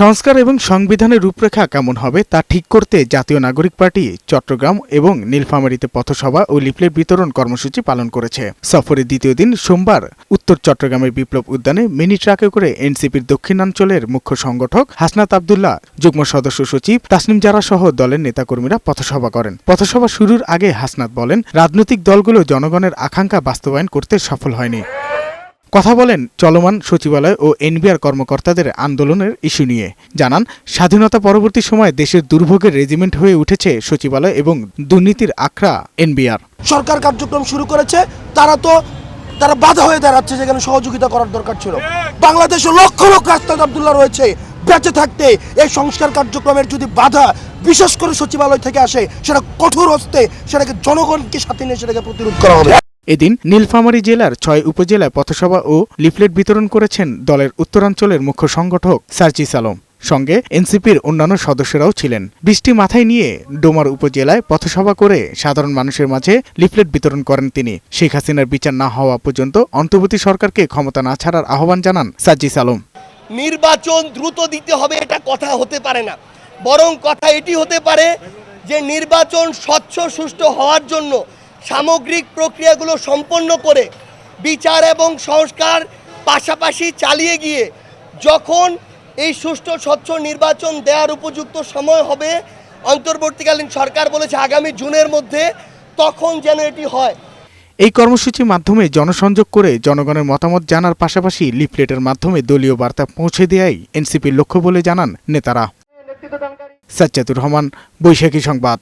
সংস্কার এবং সংবিধানের রূপরেখা কেমন হবে তা ঠিক করতে জাতীয় নাগরিক পার্টি, চট্টগ্রাম এবং নীলফামারীতে পথসভা ও লিফলেট বিতরণ কর্মসূচি পালন করেছে। সফরের দ্বিতীয় দিন সোমবার উত্তর চট্টগ্রামের বিপ্লব উদ্যানে মিনি ট্রাকে করে এনসিপির দক্ষিণাঞ্চলের মুখ্য সংগঠক হাসনাত আবদুল্লাহ, যুগ্ম সদস্য সচিব তাসনিম জারা সহ দলের নেতাকর্মীরা পথসভা করেন। পথসভা শুরুর আগে হাসনাত বলেন, রাজনৈতিক দলগুলো জনগণের আকাঙ্ক্ষা বাস্তবায়ন করতে সফল হয়নি। কথা বলেন চলমান সচিবালয় ও এনবিআর কর্মকর্তাদের আন্দোলনের ইস্যু নিয়ে। জানান, স্বাধীনতা পরবর্তী সময়ে দেশের দুর্ভোগের রেজিমেন্ট হয়ে উঠেছে সচিবালয় এবং দুর্নীতির আখড়া এনবিআর। সরকার কার্যক্রম শুরু করেছে, তারা তো, তারা বাধা হয়ে দাঁড়াচ্ছে যেখানে সহযোগিতা করার দরকার ছিল। বাংলাদেশে লক্ষ লক্ষ আস্তাদ আবদুল্লাহ রয়েছে, বেঁচে থাকতে এই সংস্কার কার্যক্রমের যদি বাধা বিশেষ করে সচিবালয় থেকে আসে, সেটা কঠোর হস্তে সেটাকে জনগণকে সাথে নিয়ে সেটাকে প্রতিরোধ করা হবে। এদিন নীলফামারী জেলার ছয় উপজেলায় পথসভা ও লিফলেট বিতরণ করেছেন দলের উত্তরাঞ্চলের মুখ্য সংগঠক সার্জিস আলম। সঙ্গে এনসিপির অন্যান্য সদস্যরাও ছিলেন। বৃষ্টি মাথায় নিয়ে ডোমার উপজেলায় পথসভা করে সাধারণ মানুষের মাঝে লিফলেট বিতরণ করেন তিনি। শেখ হাসিনার বিচার না হওয়া পর্যন্ত অন্তর্বর্তী সরকারকে ক্ষমতা না ছাড়ার আহ্বান জানান সার্জিস আলম। নির্বাচন দ্রুত দিতে হবে এটা কথা হতে পারে না। বরং কথা এটি হতে পারে যে নির্বাচন স্বচ্ছ, সুষ্ঠু হওয়ার জন্য সামগ্রিক প্রক্রিয়াগুলো সম্পন্ন করে বিচার এবং সংস্কার পাশাপাশি চালিয়ে গিয়ে যখন এই সুষ্ঠু স্বচ্ছ নির্বাচন দেওয়ার উপযুক্ত সময় হবে অন্তর্বর্তীকালীন সরকার বলেছে আগামী জুনের মধ্যে তখন যেন এটি হয়। এই কর্মসূচির মাধ্যমে জনসংযোগ করে জনগণের মতামত জানার পাশাপাশি লিফলেটের মাধ্যমে দলীয় বার্তা পৌঁছে দেয়াই এনসিপির লক্ষ্য বলে জানান নেতারা। সাজ্জাদুর রহমান বৈশাখী সংবাদ।